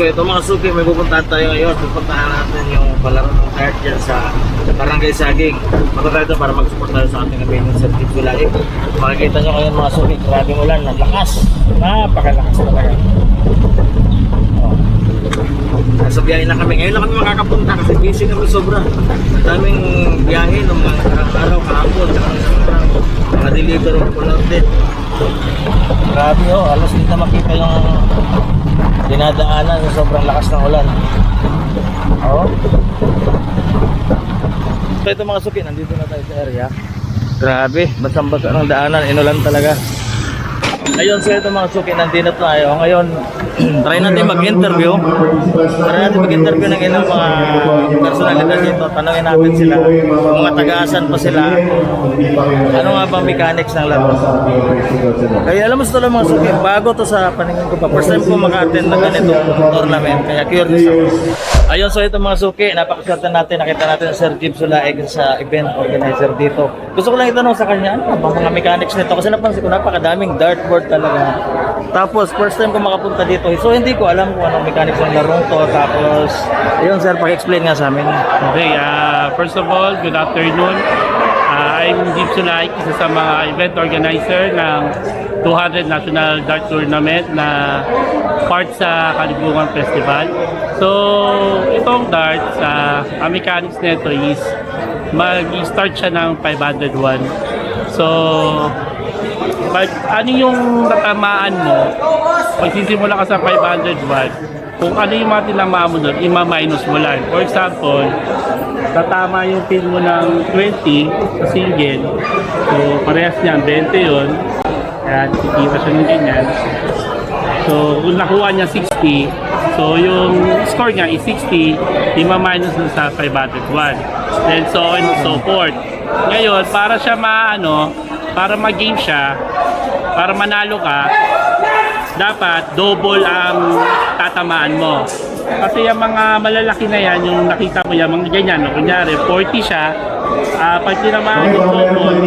so ito mga suki, may pupuntahan tayo ngayon. Pupuntahan natin yung palaro ng kart dyan sa, sa Barangay Saging. Punta tayo para mag-support tayo sa ating amazing Sir Kids Bulaib. Makikita nyo ngayon mga suki, grabing ulan, ang lakas. Napakalakas talaga. Oh. Nasa biyahe na kami. Ngayon lang kami makakapunta kasi busy kami sobra. Daming biyahe ng mga araw, kahapon, tsaka. Mga deliver of pulang din. Grabe oh, hindi na makita yung dinadaanan sa sobrang lakas ng ulan. Oh. So ito mga suki, nandito na tayo sa area. Grabe, basang-basa ng daanan, inulan talaga. Ayun, so ito mga suki, nandito tayo. Ngayon, try natin mag-interview. Try natin mag-interview ng ilang mga personalidad dito. Tanungin natin sila, mga tagasan pa sila. Ano nga ba mechanics ng laro? Kaya alam mo sa mga suki, bago to sa paningin ko pa. First time ko maka-attend ng ganito tournament. Kaya curious ako. Ayun, so ito mga suki, napakaswerte natin. Nakita natin si Sir Jim Sulaeg sa event organizer dito. Gusto ko lang itanong sa kanya, ano ba mga mechanics nito? Kasi napansin ko, napakadaming dartboard talaga. Tapos, first time ko makapunta dito. So, hindi ko alam kung anong mechanics ng larong to. Tapos, ayun sir, pag-explain nga sa amin. Okay, uh, first of all, good afternoon. Uh, I'm Jeep Sulaik, isa sa mga event organizer ng 200 National Dart Tournament na part sa Kalibungan Festival. So, itong darts, uh, ang mechanics nito is mag-start siya ng 501. So, pag ano yung tatamaan mo, magsisimula ka sa 501, kung ano yung mga tinamaan mo doon, ima-minus mo lang. For example, tatama yung pin mo ng 20 sa single, so parehas niya, 20 yun, Ayan, kikita siya ng ganyan. So, kung nakuha niya 60, so yung score niya is 60, ima-minus na sa 501. Then so on and so forth. Ngayon, para siya maano, para mag-game siya, para manalo ka, dapat double ang tatamaan mo. Kasi yung mga malalaki na yan, yung nakita mo yan, mga ganyan, no? kunyari 40 siya, ah pag tinamaan yung double,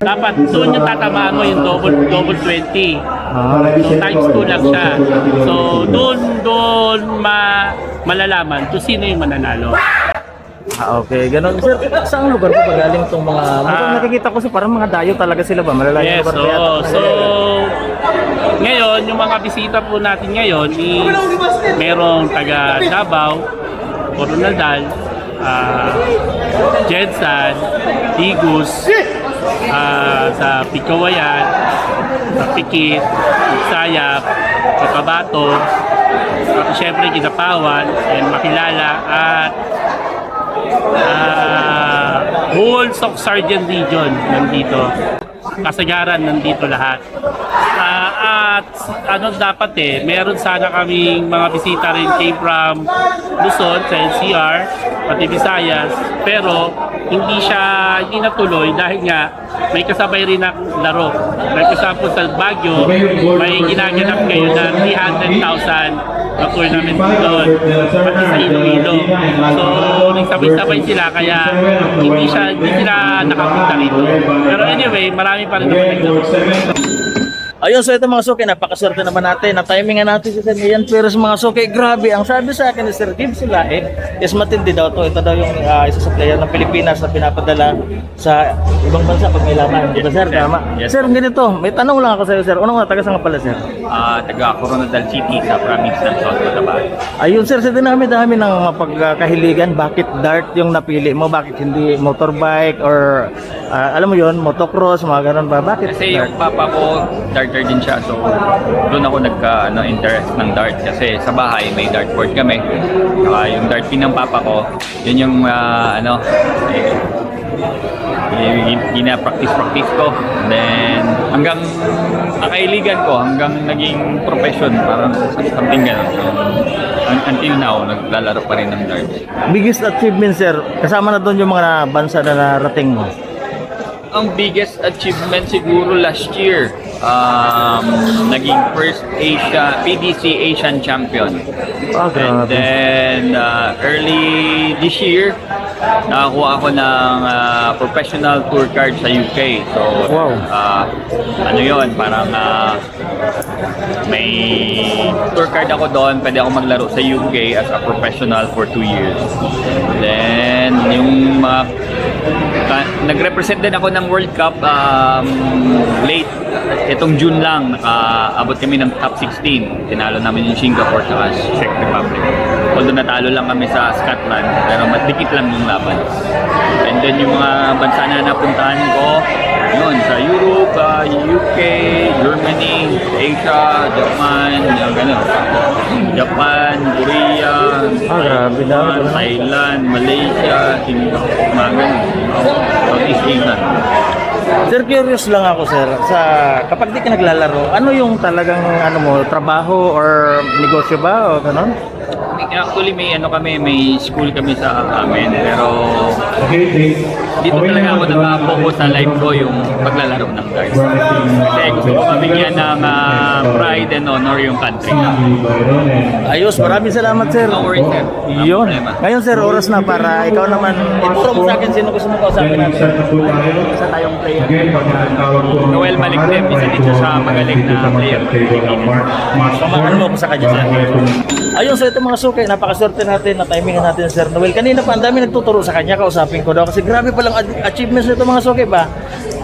dapat doon yung tatamaan mo yung double, double 20. So times 2 lang siya. So doon, doon ma malalaman kung sino yung mananalo. Ah, okay. Ganun. Sir, saan lugar po ba galing itong mga... Ah. nakikita ko sa parang mga dayo talaga sila ba? Malalayong Yes, lugar so, kaya ito. so ngayon, yung mga bisita po natin ngayon is merong taga Davao, Coronadal, uh, Jensan, Tigus, ah, sa Pikawayan, sa Pikit, Sayap, sa Kabato, at syempre Kinapawan, and Makilala, at ah, whole Sock Sergeant Region nandito. Kasagaran nandito lahat. Ah, at ano dapat eh, meron sana kaming mga bisita rin came from Luzon sa NCR, pati Visayas, pero hindi siya hindi natuloy dahil nga may kasabay rin na laro. Example sa Baguio, may ginaganap ngayon na 300,000 na tournament doon, pati sa Iloilo. So, nagsabay-sabay sila kaya hindi siya hindi sila nakapunta rito. Pero anyway, marami pa rin naman naglaro. Ayun, so ito mga suki, napakaswerte naman natin. Na-timingan natin si Sir Ian Perez mga suki. Grabe, ang sabi sa akin ni Sir Jim sila eh, is matindi daw to. Ito daw yung ah, isa sa player ng Pilipinas na pinapadala sa ibang bansa pag may laban. Di ba sir? Tama. Yes. Sir, ganito, may tanong lang ako sa iyo sir. Unang nga, taga saan ka pala sir? Ah, taga Coronadal City sa province ng South Cotabato. Ayun sir, sa dinami-dami ng mga pagkakahiligan, bakit dart yung napili mo? Bakit hindi motorbike or ah, alam mo yon motocross, mga ganun ba? Bakit Kasi dart? yung papa ko, darter din siya. So, doon ako nagka ano, interest ng dart. Kasi sa bahay, may dartboard kami. Saka yung dart pin ng papa ko, yun yung ah, ano, eh, gina-practice-practice ko. Then, hanggang nakailigan ko, hanggang naging profession, parang something gano'n. So, un- until now, naglalaro pa rin ng dart. Biggest achievement sir, kasama na doon yung mga bansa na narating mo. Ang biggest achievement siguro last year, um, naging first Asia, PDC Asian Champion. Ah, And then, uh, early this year, nakakuha ako ng uh, professional tour card sa UK. So, Wow. uh, ano yon parang uh, may tour card ako doon, pwede ako maglaro sa UK as a professional for two years. Then, yung mga ka- nag-represent din ako ng World Cup um, late itong June lang nakaabot kami ng top 16 tinalo namin yung Singapore at Czech Republic although natalo lang kami sa Scotland pero matikit lang yung laban and then yung mga bansa na napuntahan ko yun sa Europe, uh, UK, Germany, Asia, Japan, yung gano'n. Japan, Korea, Ah, grabe Thailand, Malaysia, Singapore, mga ganun. Southeast Asia. Sir, curious lang ako, sir. Sa kapag di ka naglalaro, ano yung talagang ano mo, trabaho or negosyo ba o ganun? Actually, may ano kami, may school kami sa amin, pero dito talaga ako naka-focus sa life ko yung paglalaro ng darts. Kasi gusto ko mabigyan ng ah, pride and honor yung country. Ayos, maraming salamat, sir. No worries, sir. Walang Yun. problema. Ngayon, sir, oras na para ikaw naman, ituro mo sa akin sino gusto mo kausapin natin. Isa tayong player. Noel Maligdem, isa din siya sa magaling na player. Pamaan mo ko sa kanya, sir. Ayun, so ito mga suki, napakaswerte natin na timingan natin si Sir Noel. Kanina pa, ang dami nagtuturo sa kanya, kausapin ko daw. Kasi grabe palang achievements nito mga suki ba?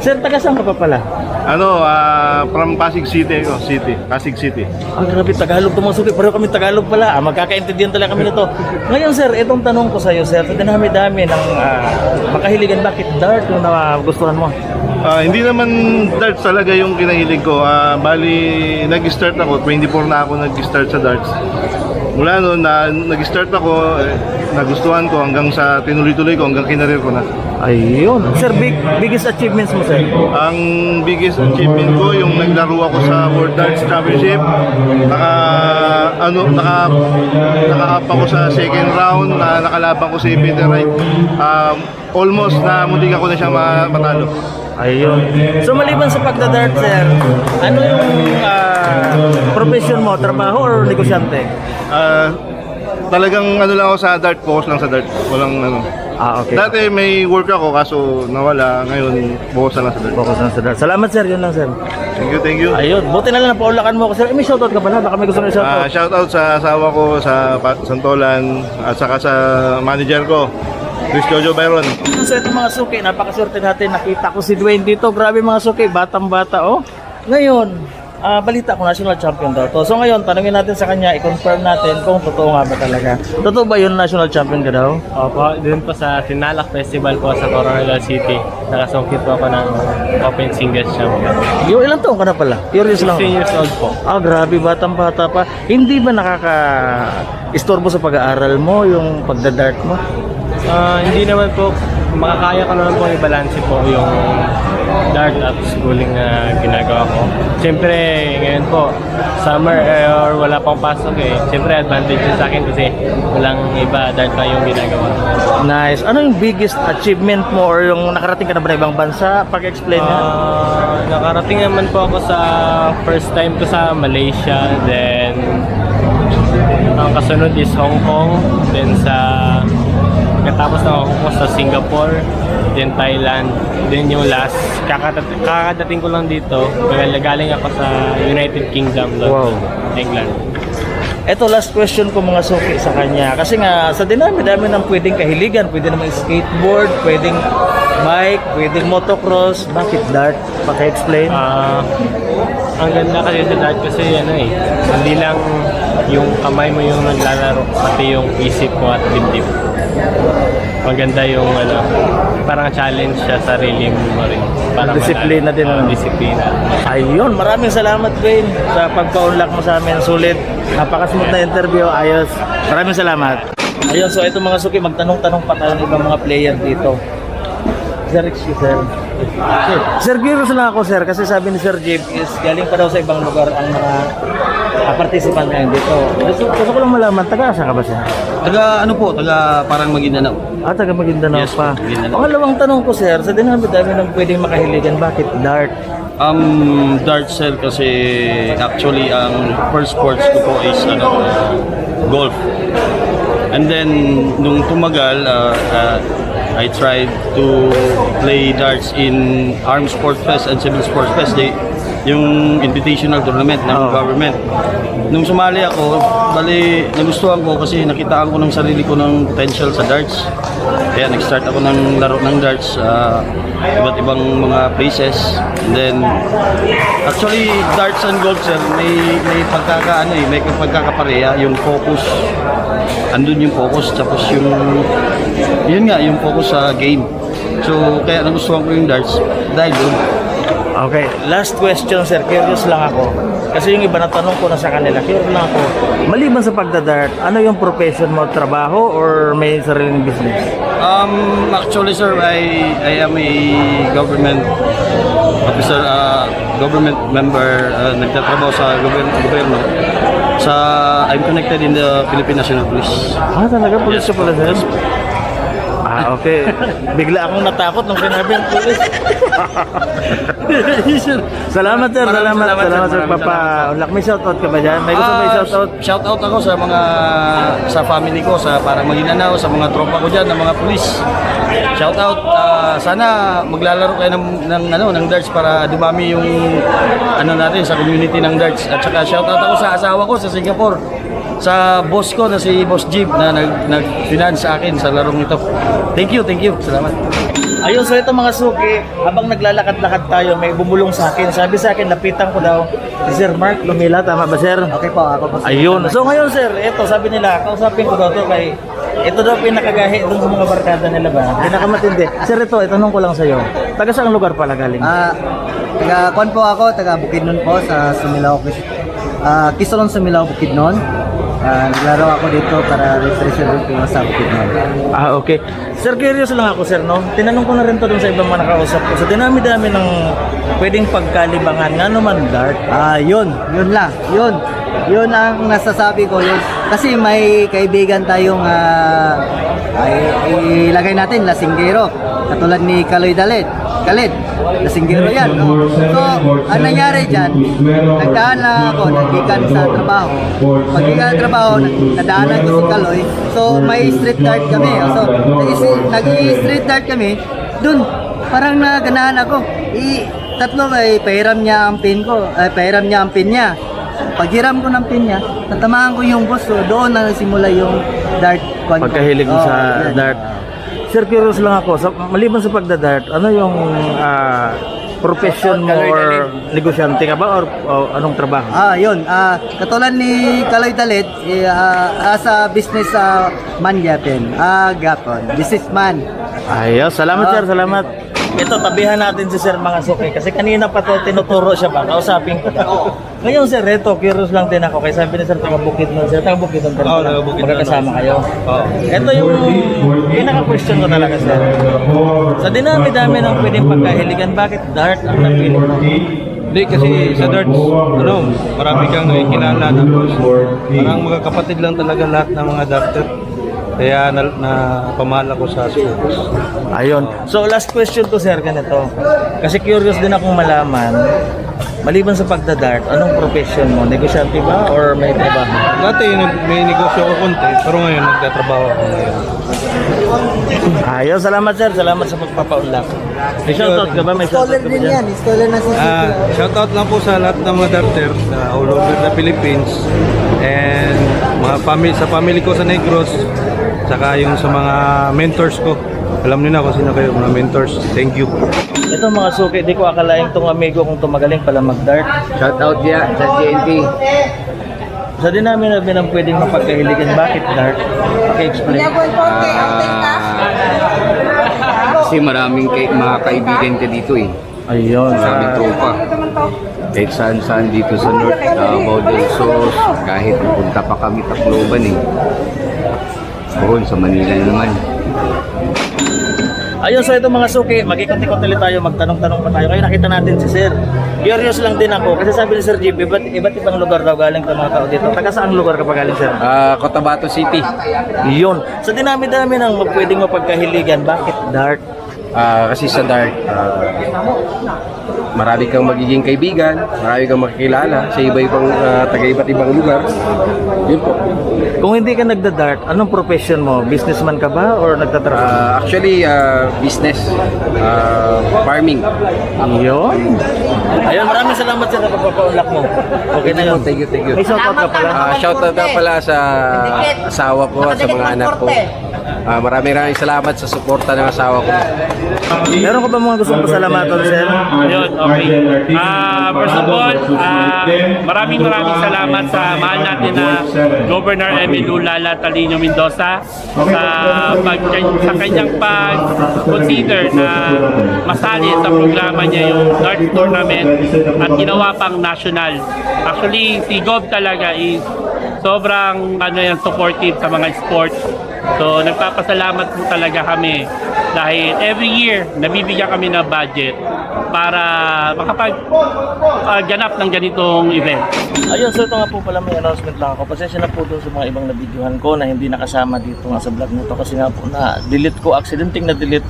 Sir, taga saan ka pa pala? Ano, ah, from Pasig City ako, City, Pasig City. Ah, grabe, Tagalog to mga suki. Pareho kami Tagalog pala. Ah, magkakaintindihan talaga kami nito. Ngayon, sir, itong tanong ko sa iyo, sir. Sa dinami-dami ng ah, makahiligan, bakit dart yung nagustuhan mo? Ah, hindi naman darts talaga yung kinahilig ko. Ah, bali, nag-start ako, 24 na ako nag-start sa darts. Mula noon na nag-start ako, eh, nagustuhan ko hanggang sa tinuloy-tuloy ko, hanggang kinareer ko na. Ayun. Sir, big, biggest achievements mo, sir? Ang biggest achievement ko yung naglaro ako sa World Darts Championship. Naka ano naka naka-up ako sa second round na nakalaban ko si Peter Wright. Um, almost na muntik ako na siya ma- matalo. Ayun. So maliban sa pagdadart, sir, ano yung ah, profession mo? Trabaho or negosyante? Ah, talagang ano lang ako sa dart, focus lang sa dart. Walang ano. Ah, okay. Dati may work ako kaso nawala. Ngayon, focus lang sa dart. Focus lang sa dart. Salamat, sir. Yun lang, sir. Thank you, thank you. Ayun. Buti na lang napaulakan mo ako, sir. Eh, may shoutout ka pala. Baka may gusto na Ah, shoutout. shout out sa asawa ko sa Santolan at saka sa manager ko, Chris Jojo Byron. So ito mga suki, napakaswerte natin. Nakita ko si Dwayne dito. Grabe mga suki, batang-bata oh. Ngayon, ah, balita ko national champion daw to. So ngayon, tanungin natin sa kanya, i-confirm natin kung totoo nga ba talaga. Totoo ba yun national champion ka daw? Opo, dun po sa Tinalak Festival po sa Coronado City. Nakasungkit po ako ng Open Singles Champion. Yung ilang taon ka na pala? Curious lang. 16 years old po. Ah, grabe, batang-bata pa. Hindi ba nakaka-istorbo sa pag-aaral mo yung pagdadart mo? Ah, hindi naman po, makakaya ko naman po i-balance po yung dart at schooling na ginagawa ko. Siyempre, ngayon po, summer eh, or wala pang pasok eh. Siyempre, advantage yun sa akin kasi walang iba, dart pa yung ginagawa. Nice. Ano yung biggest achievement mo or yung nakarating ka na ba na ibang bansa? Pag-explain nga. Ah, nakarating naman po ako sa first time ko sa Malaysia, then ang kasunod is Hong Kong, then sa katapos na ako po sa Singapore, then Thailand, then yung last, kakadat kakadating ko lang dito, galing ako sa United Kingdom, Wow. England. Ito last question ko mga suki sa kanya. Kasi nga sa dinami-dami ng pwedeng kahiligan, pwede naman skateboard, pwedeng bike, pwedeng motocross, bakit dart? Paki-explain. Ah, ang ganda kasi sa dart kasi ano eh, hindi lang yung kamay mo yung naglalaro, pati yung isip mo at dibdib. Maganda yung ano, parang challenge sa sarili mo rin. Para Disiplina din, ano? ano? disiplina. Ayun, maraming salamat Dwayne sa pagka-unlock mo sa amin. Sulit. Napaka-smooth na interview. Ayos. Maraming salamat. Ayun, so ito mga suki, magtanong-tanong pa tayo ng ibang mga player dito. Sir, excuse sir. Sir, sir, curious lang ako sir kasi sabi ni Sir Jeep is galing pa daw sa ibang lugar ang mga ah, participant ngayon dito. Gusto, gusto ko lang malaman, taga asa ka ba siya? Taga ano po, taga parang Maguindanao. Ah, taga Maguindanao Yes, pa. Maguindanao. Pangalawang tanong ko, sir, sa dinami-dami ng pwedeng makahiligan, bakit dart? Um, dart sir kasi actually ang first sports ko po is ano, uh, golf. And then nung tumagal, uh, uh, I tried to play darts in Armed Sports Fest and Civil Sports Fest. They, yung invitational tournament ng Oh. government. Nung sumali ako, bali nagustuhan ko kasi nakitaan ko ng sarili ko ng potential sa darts. Kaya nag-start ako ng laro ng darts sa iba't ibang mga places. And then, actually, darts and golf, sir, may, may pagkaka, ano eh, may pagkakapareha, yung focus. Andun yung focus, tapos yung, yun nga, yung focus sa game. So, kaya nagustuhan ko yung darts dahil doon. Okay, last question sir, curious lang ako. Kasi yung iba na tanong ko na sa kanila, curious lang ako. Maliban sa pagdadart, ano yung profession mo, trabaho or may sariling business? Um, actually, sir, I I am a government officer, uh, government member, uh, nagtatrabaho sa gobyerno, gobyerno. Sa I'm connected in the Philippine National Police. Ah, talaga? Police Yes, pala sir? Ah, okay. Bigla akong natakot nung sinabi ang police. salamat sir, salamat, Maraming salamat, salamat, sir, sir. Papa. Ulak, may shoutout ka ba dyan? May gusto Ah, may shoutout? Shout out ako sa mga sa family ko sa parang Maguindanao, sa mga tropa ko diyan, ng mga pulis. Shout out ah, sana maglalaro kayo ng, ng ano ng darts para dumami yung ano natin sa community ng darts. At saka shout out ako sa asawa ko sa Singapore. Sa boss ko na si Boss Jeep na nag nag-finance sa akin sa larong ito. Thank you, thank you. Salamat. Ayun, so ito mga suki, habang naglalakad-lakad tayo, may bumulong sa akin. Sabi sa akin, lapitan ko daw si Sir Mark Lumila. Tama ba, Sir? Okay po, ako po. Ayun. So ngayon, Sir, ito, sabi nila, kausapin ko daw to kay... Ito daw pinakagahi doon sa mga barkada nila ba? Pinakamatindi. Sir, ito, itanong ko lang sa'yo. Taga saang lugar pala galing? Ah, taga Kwan po ako, taga Bukidnon po sa Sumilao, ah Kisolon Sumilao, Bukidnon. Ah, naglaro ako dito para represent ko sa Bukidnon. Ah, okay. Sir, curious lang ako, sir, no? Tinanong ko na rin to dun sa ibang mga nakausap ko. Sa dinami-dami ng pwedeng pagkalibangan, nga naman dart. Ah, yun, yun lang, yun. Yun ang nasasabi ko yun. Kasi may kaibigan tayong ah, ay, ilagay natin, lasinggero. Katulad ni Kaloy Dalet. Kalid, lasinggero yan. No? So, ang nangyari dyan, nagdaan na ako, nagikan sa trabaho. Paggikan sa trabaho, nadaanan ko si Kaloy. So, may street dart kami. So, nag-street dart kami, dun, parang naganahan ako. I, tatlo ay pahiram niya ang pin ko, ay pahiram niya ang pin niya. Paghiram ko ng pin niya, natamaan ko yung boss ko, doon na nagsimula yung dart. Pagkahilig mo Oo, sa yan. dart. Sir, curious lang ako. Sa, maliban sa pagda-dart, ano yung ah, profession mo or negosyante ka ba or, o anong trabaho? Ah, yun. Ah, katulad ni Kaloy Dalit, eh, ah, as a business ah, man yapin. Ah, gapon. Businessman. Ayos, salamat sir, Ah, salamat. Ito, tabihan natin si Sir Mga Suki kasi kanina pa to tinuturo siya ba, kausapin ko daw. Ngayon sir, ito, curious lang din ako. Kaya sabi ni Sir, taga Bukid nun. Sir, taga Bukid nun. Oo, taga Bukidnon. Magkakasama kayo. Oo. Ito yung pinaka-question ko talaga sir. Sa dinami-dami ng pwedeng pagkahiligan, bakit dart ang napili mo? Hindi kasi sa darts, ano, marami kang nakikilala na parang magkakapatid lang talaga lahat ng mga darter. Kaya na, na pamahal ako sa schools. Ayun. So last question to sir, ganito. Kasi curious din akong malaman, maliban sa pagdadart, anong profession mo? Negosyante ba or may trabaho? Dati nag- may negosyo ako konti, pero ngayon nagtatrabaho ako ngayon. Ayun, salamat sir. Salamat sa pagpapaunlak. May shoutout ka ba? May Scholar shoutout ka ba din dyan? yan. Scholar na si Ah, shoutout lang po sa lahat ng mga darter sa all over the Philippines and mga family sa family ko sa Negros saka yung sa mga mentors ko. Alam niyo na kung sino kayo mga mentors. Thank you. Ito mga suki, di ko akalain tong amigo kung tumagaling pala mag-dart. Shout out niya sa GNP. Sa dinami na binang pwedeng mapagkahiligan, bakit dart? Okay-explain. Kasi maraming kay, mga kaibigan ka dito eh. Ayun. Maraming ah, tropa. Kahit saan saan dito sa North Davao del Sos, kahit pupunta pa kami Tacloban eh. Doon sa Manila naman. Ayun, so ito mga suki, magkikot-ikot ulit tayo, magtanong-tanong pa tayo. Kaya nakita natin si Sir. Curious lang din ako, kasi sabi ni Sir Jeep, iba't, iba't ibang lugar daw galing ng mga tao dito. Taga saan lugar ka pa galing, Sir? Ah, Cotabato City. Yun. Sa dinami-dami ng pwedeng mapagkahiligan, bakit dart? Ah, kasi sa dart, ah, marami kang magiging kaibigan, marami kang makikilala sa iba-ibang ah, taga iba't ibang lugar. Yun po. Kung hindi ka nagda-dart, anong profession mo? Businessman ka ba or nagtatrabaho? Ah, actually, ah, business, ah, farming. Yun. Ayun, maraming salamat sa pagpapaunlak mo. Okay na yun. Thank you, thank you. May shoutout ka pala. Ah, shoutout na pala sa asawa ko at sa mga anak ko. Ah, maraming maraming salamat sa suporta ng asawa ko. Meron ka ba mga gustong pasalamatan, Sir? Yun, okay. Ah, first of all, ah, maraming maraming salamat sa mahal natin na Governor Emilio Lala Talino Mendoza sa, pag, sa kanyang pag-consider na masali sa programa niya yung dart tournament at ginawa pang national. Actually, si Gov talaga is sobrang ano yan, supportive sa mga sports. So, nagpapasalamat po talaga kami dahil every year, nabibigyan kami ng budget para makapag ah, ganap ng ganitong event. Ayun, so ito nga po pala may announcement lang ako. Pasensya na po doon sa mga ibang nabidyohan ko na hindi nakasama dito nga sa vlog nito kasi nga po na delete ko, accidenting na delete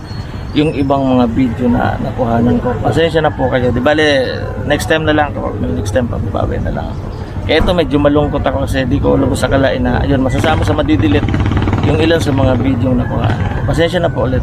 yung ibang mga video na nakuhanan ko. Pasensya na po kayo. Di bale, next time na lang ako. Next time pagbabawi na lang ako. Kaya ito medyo malungkot ako kasi di ko lubos akalain na ayun, masasama sa madidelete yung ilan sa mga video na nakuha. Pasensya na po ulit.